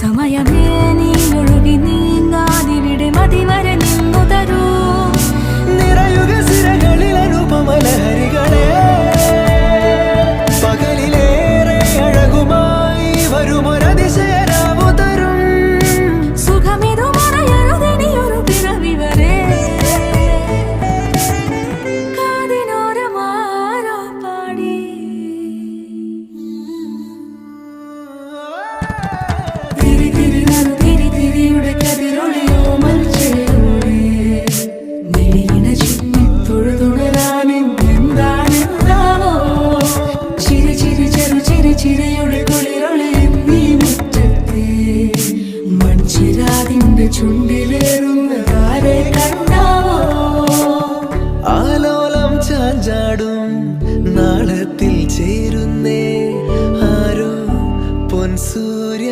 様やめ ചിരയുടെ കുളിരൊളിയും നീ മുറ്റത്തെ മൺചിരാതിന്റെ ചുണ്ടിലേറുന്ന താരെ കണ്ടാവോ? ആലോലം ചാഞ്ചാടും നാളത്തിൽ ചേരുന്നേ. ആരോ പൊൻസൂര്യ